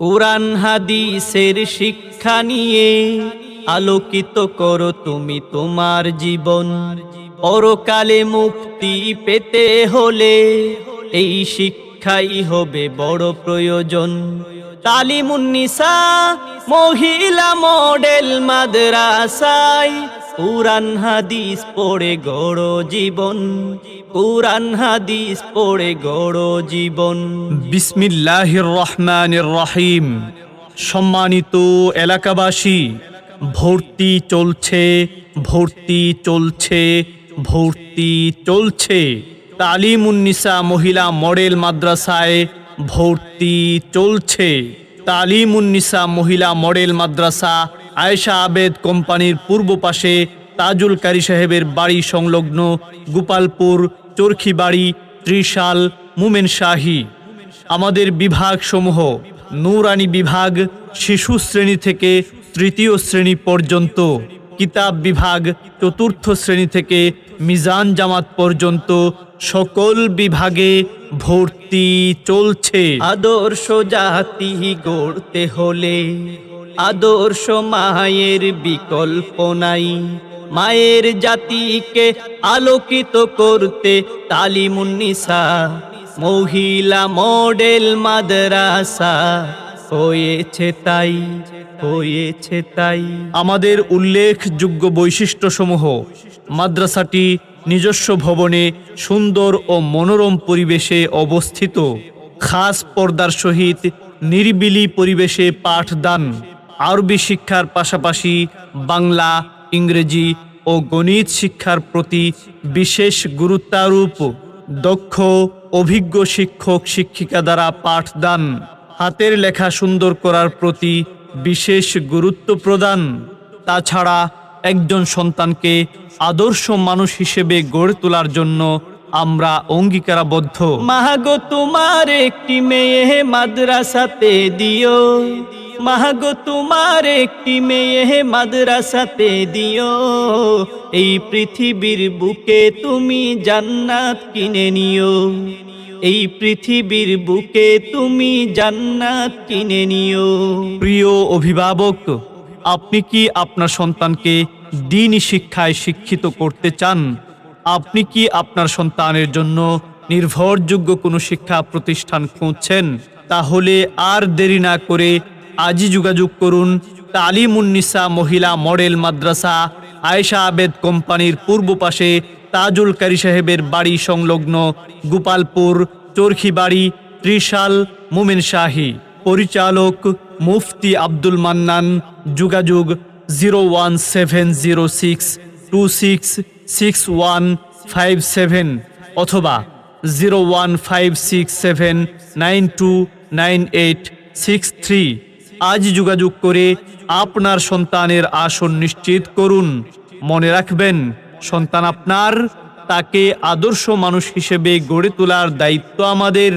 কোরআন হাদিসের শিক্ষা নিয়ে আলোকিত করো তুমি তোমার জীবন। পরকালে মুক্তি পেতে হলে এই শিক্ষাই হবে বড় প্রয়োজন। তালিমুন্নিসা মহিলা মডেল মাদ্রাসায় কুরআন হাদিস পড়ে গড় জীবন কুরআন হাদিস পড়ে গড় জীবন। বিসমিল্লাহির রহমানির রহিম। সম্মানিত এলাকাবাসী, ভর্তি চলছে ভর্তি চলছে ভর্তি চলছে। তালিমুন্নিসা মহিলা মডেল মাদ্রাসায় ভর্তি চলছে। তালিমুন্নিসা মহিলা মডেল মাদ্রাসা আয়েশা আবেদ কোম্পানির পূর্ব পাশে তাজুল কারি সাহেবের বাড়ি সংলগ্ন গোপালপুর, চরখিবাড়ি, ত্রিশাল মুমেন শাহী আমাদের বিভাগসমূহ নূরানি বিভাগ শিশু শ্রেণি থেকে তৃতীয় শ্রেণি পর্যন্ত, কিতাব বিভাগ চতুর্থ শ্রেণি থেকে মিজান জামাত পর্যন্ত সকল বিভাগে ভর্তি চলছে। আদর্শ জাতি গড়তে হলে আদর্শ মায়ের বিকল্প নাই। মায়ের জাতিকে আলোকিত করতে তালিমুন্নিসা, মহিলা মডেল মাদ্রাসা হয়েছে তাই হয়েছে তাই। আমাদের উল্লেখযোগ্য বৈশিষ্ট্যসমূহ, মাদ্রাসাটি নিজস্ব ভবনে সুন্দর ও মনোরম পরিবেশে অবস্থিত। খাস পর্দার সহিত নিরিবিলি পরিবেশে পাঠদান আরবি শিক্ষার পাশাপাশি বাংলা, ইংরেজি ও গণিত শিক্ষার প্রতি বিশেষ গুরুত্বারোপ, দক্ষ, অভিজ্ঞ শিক্ষক, শিক্ষিকা দ্বারা পাঠদান, হাতের লেখা সুন্দর করার প্রতি বিশেষ গুরুত্ব প্রদান। তাছাড়া একজন সন্তানকে আদর্শ মানুষ হিসেবে গড়ে তোলার জন্য আমরা অঙ্গীকারাবদ্ধ। মাহাগো, তোমার একটি মেয়ে মাদ্রাসাতে দিও। মাহাগো তোমার একটি মেয়ে মাদ্রাসাতে দিও। এই পৃথিবীর বুকে তুমি জান্নাত কিনে নিও। এই পৃথিবীর বুকে তুমি জান্নাত কিনে নিও। প্রিয় অভিভাবক, আপনি কি আপনার সন্তানকে দিন শিক্ষায় শিক্ষিত করতে চান? আপনি কি আপনার সন্তানের জন্য নির্ভরযোগ্য কোনো শিক্ষা প্রতিষ্ঠান খুঁজছেন? তাহলে আর দেরি না করে আজই যোগাযোগ করুন তালিমুন্নিসা মহিলা মডেল মাদ্রাসা আয়েশা আবেদ কোম্পানির পূর্ব পাশে তাজুল কারি সাহেবের বাড়ি সংলগ্ন গোপালপুর, চরখিবাড়ি, ত্রিশাল, মুমিন শাহী। পরিচালক মুফতি আব্দুল মান্নান, যোগাযোগ zero one seven zero six two six six one five seven অথবা zero one five six seven nine two nine eight six three. আজ যোগাযোগ করে আপনার সন্তানের আসন নিশ্চিত করুন। মনে রাখবেন, সন্তান আপনার, তাকে আদর্শ মানুষ হিসেবে গড়ে তোলার দায়িত্ব আমাদের।